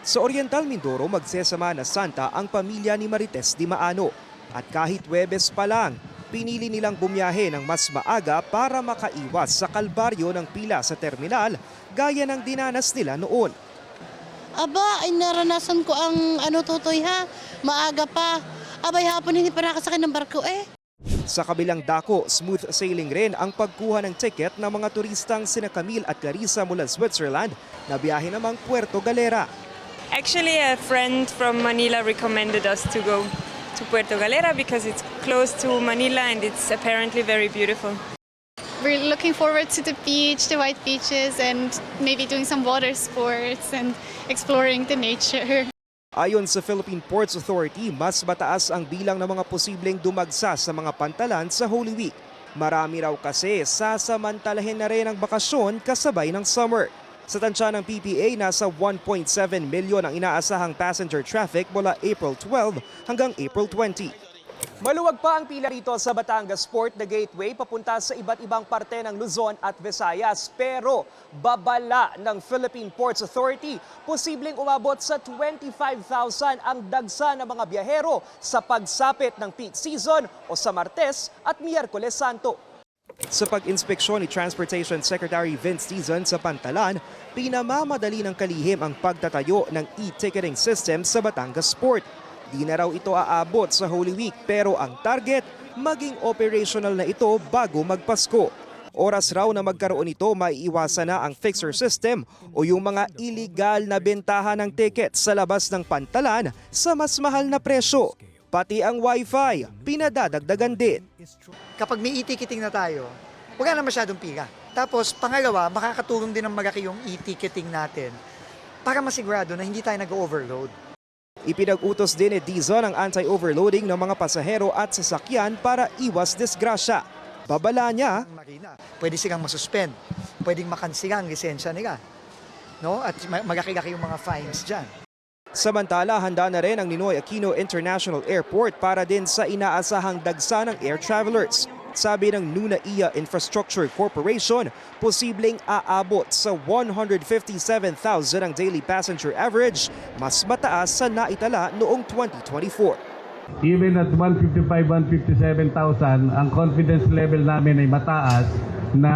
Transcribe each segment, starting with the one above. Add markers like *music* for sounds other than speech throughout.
Sa Oriental Mindoro, magsesama na Santa ang pamilya ni Marites Di Maano. At kahit Webes pa lang, pinili nilang bumiyahe ng mas maaga para makaiwas sa kalbaryo ng pila sa terminal gaya ng dinanas nila noon. Aba, ay naranasan ko ang ano tutoy ha. Maaga pa. Abay hapon hindi pa nakasakay ng barko eh. Sa kabilang dako, smooth sailing rin ang pagkuha ng ticket ng mga turistang sina Camille at Clarissa mula Switzerland na biyahe namang Puerto Galera. Actually, a friend from Manila recommended us to go to Puerto Galera because it's close to Manila and it's apparently very beautiful. We're looking forward to the beach, the white beaches, and maybe doing some water sports and exploring the nature. *laughs* Ayon sa Philippine Ports Authority, mas mataas ang bilang ng mga posibleng dumagsa sa mga pantalan sa Holy Week. Marami raw kasi sasamantalahin na rin ang bakasyon kasabay ng summer. Sa tansya ng PPA, nasa 1.7 milyon ang inaasahang passenger traffic mula April 12 hanggang April 20. Maluwag pa ang pila rito sa Batangas Port na gateway papunta sa iba't ibang parte ng Luzon at Visayas. Pero babala ng Philippine Ports Authority, posibleng umabot sa 25,000 ang dagsa ng mga biyahero sa pagsapit ng peak season o sa Martes at Miyerkules Santo. Sa pag-inspeksyon ni Transportation Secretary Vince Dizon sa Pantalan, pinamamadali ng kalihim ang pagtatayo ng e-ticketing system sa Batangas Port. Di na raw ito aabot sa Holy Week pero ang target, maging operational na ito bago magpasko. Oras raw na magkaroon ito, maiiwasan na ang fixer system o yung mga illegal na bentahan ng ticket sa labas ng pantalan sa mas mahal na presyo. Pati ang wifi, pinadadagdagan din. kapag may e-ticketing na tayo, wala na masyadong pila. Tapos, pangalawa, makakatulong din ng malaki yung e-ticketing natin para masigurado na hindi tayo nag-overload. Ipinag-utos din ni Dizon ang anti-overloading ng mga pasahero at sasakyan para iwas disgrasya. Babala niya, pwede silang masuspend, pwedeng makansila ang lisensya nila. No? At ma- malaki-laki yung mga fines dyan. Samantala handa na rin ang Ninoy Aquino International Airport para din sa inaasahang dagsa ng air travelers. Sabi ng Nuna Iya Infrastructure Corporation, posibleng aabot sa 157,000 ang daily passenger average, mas mataas sa naitala noong 2024. Even at 155, 157,000, ang confidence level namin ay mataas na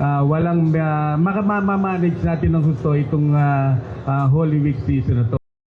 ah, walang uh, makamanage natin ng gusto itong ah, ah, Holy Week season na to.